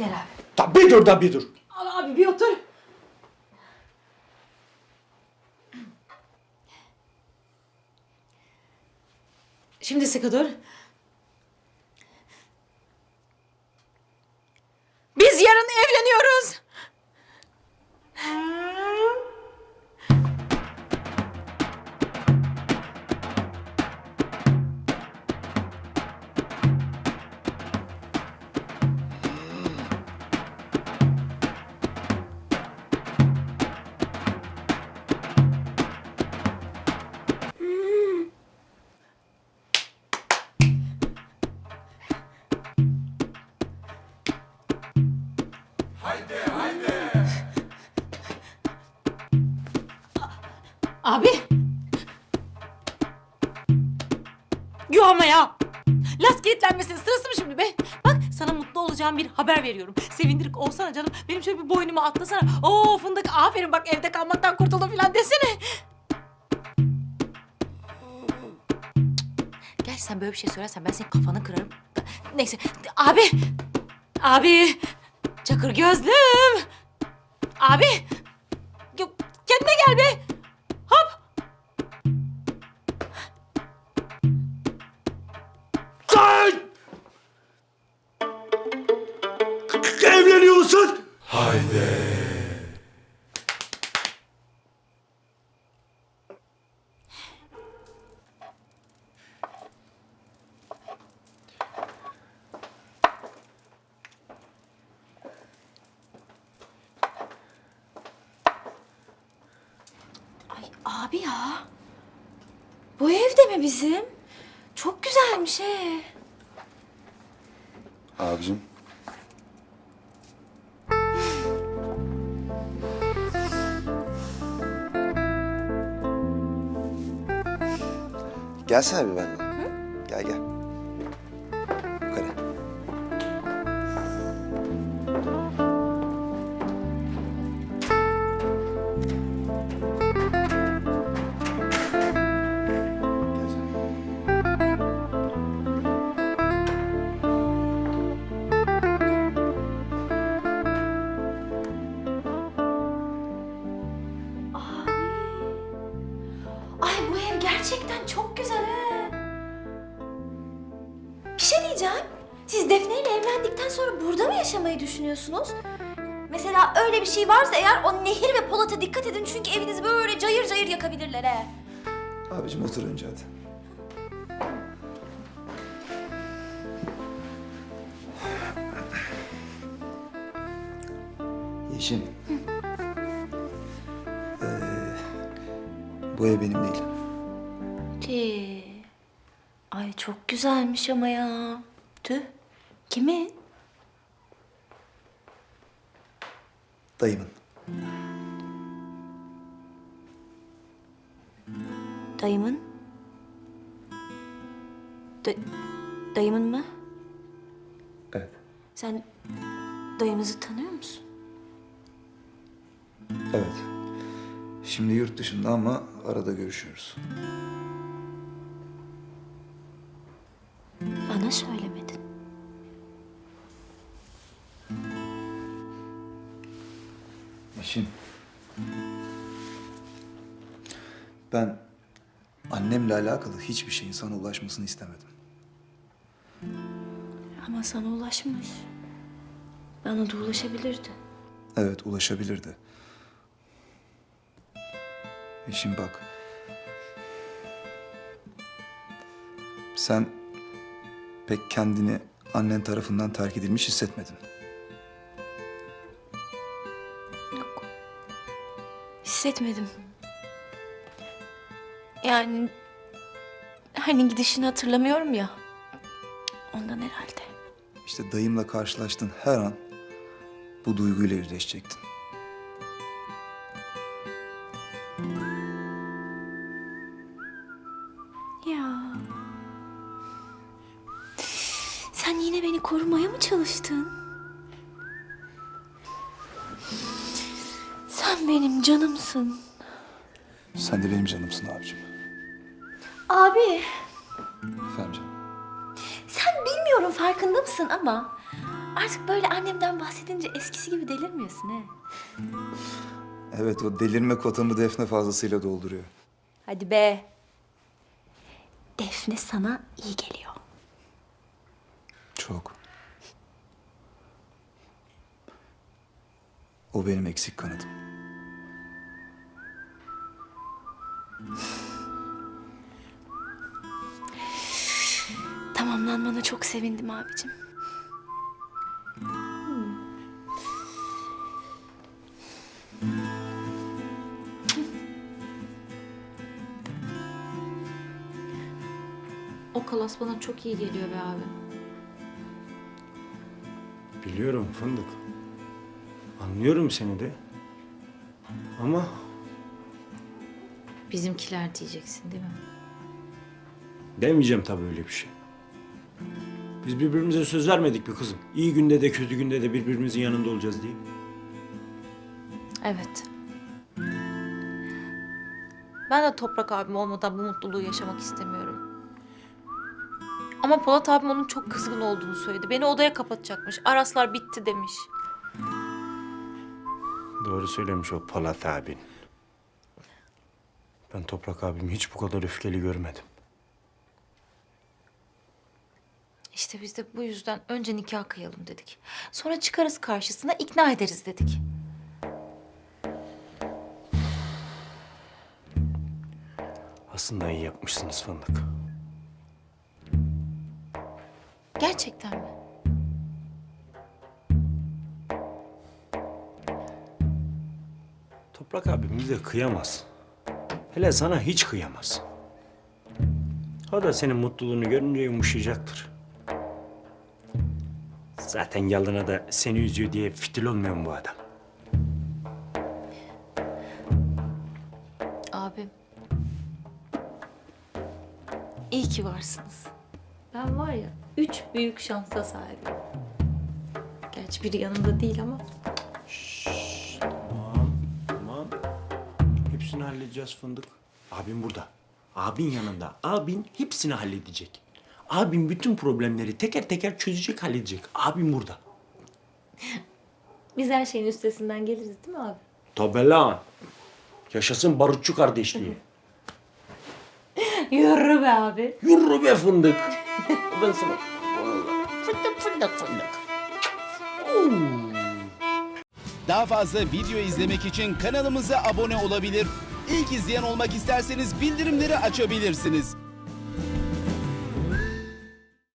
Gel abi. Da bir dur da bir dur. Al abi bir otur. Şimdi sıkı dur. Biz yarın evleniyoruz. Abi. Yuh ya. Las kilitlenmesinin sırası mı şimdi be? Bak sana mutlu olacağım bir haber veriyorum. Sevindirik olsana canım. Benim şöyle bir boynuma atlasana. Oo fındık aferin bak evde kalmaktan kurtuldum falan desene. Gel sen böyle bir şey söylersen ben senin kafanı kırarım. Neyse abi. Abi. Çakır gözlüm. Abi. Kendine gel be. Evleniyorsun. Ay abi ya. Bu evde mi bizim? Çok güzelmiş he. Abicim. Gelsene bir benimle. Gel gel. Bir şey diyeceğim. Siz Defne ile evlendikten sonra burada mı yaşamayı düşünüyorsunuz? Mesela öyle bir şey varsa eğer o Nehir ve Polat'a dikkat edin çünkü evinizi böyle cayır cayır yakabilirler he. Abicim otur önce hadi. Yeşim. Ee, bu ev benim değil. Ay çok güzelmiş ama ya. Tüh. Kimin? Dayımın. Dayımın. Da- dayımın mı? Evet. Sen dayımızı tanıyor musun? Evet. Şimdi yurt dışında ama arada görüşüyoruz. Bana söylemedin. Yeşim. Ben annemle alakalı hiçbir şeyin sana ulaşmasını istemedim. Ama sana ulaşmış. Bana da ulaşabilirdi. Evet ulaşabilirdi. Yeşim bak. Sen pek kendini annen tarafından terk edilmiş hissetmedin. Yok. Hissetmedim. Yani hani gidişini hatırlamıyorum ya. Ondan herhalde. İşte dayımla karşılaştığın her an bu duyguyla yüzleşecektin. Sen yine beni korumaya mı çalıştın? Sen benim canımsın. Sen de benim canımsın abicim. Abi, Efendim canım. sen bilmiyorum farkında mısın ama Artık böyle annemden bahsedince eskisi gibi delirmiyorsun he. Evet o delirme kotamı Defne fazlasıyla dolduruyor. Hadi be. Defne sana iyi geliyor. Çok. O benim eksik kanadım. Tamamlanmana çok sevindim abicim. O kalas bana çok iyi geliyor be abi. Biliyorum fındık. Anlıyorum seni de. Ama Bizimkiler diyeceksin değil mi? demeyeceğim tabii öyle bir şey. Biz birbirimize söz vermedik mi kızım? İyi günde de kötü günde de birbirimizin yanında olacağız diye. Evet. Ben de Toprak abim olmadan bu mutluluğu yaşamak istemiyorum. Ama Polat abim onun çok kızgın olduğunu söyledi. Beni odaya kapatacakmış. Araslar bitti demiş. Doğru söylemiş o Polat abin. Ben Toprak abimi hiç bu kadar öfkeli görmedim. İşte biz de bu yüzden önce nikah kıyalım dedik. Sonra çıkarız karşısına ikna ederiz dedik. Aslında iyi yapmışsınız fındık. Gerçekten mi? Toprak abim bize kıyamaz. Hele sana hiç kıyamaz. O da senin mutluluğunu görünce yumuşayacaktır. Zaten yalına da seni üzüyor diye fitil olmuyor mu bu adam? Abim. İyi ki varsınız. Ben var ya üç büyük şansa sahibim. Gerçi biri yanımda değil ama. Tamam, tamam. Hepsini halledeceğiz fındık. Abim burada. Abin yanında. Abin hepsini halledecek. Abim bütün problemleri teker teker çözecek, halledecek. Abim burada. Biz her şeyin üstesinden geliriz değil mi abi? Tabii lan. Yaşasın barutçu kardeşliği. Yürü be abi. Yürü be fındık. Ben sana... Fındık fındık fındık. Daha fazla video izlemek için kanalımıza abone olabilir. İlk izleyen olmak isterseniz bildirimleri açabilirsiniz.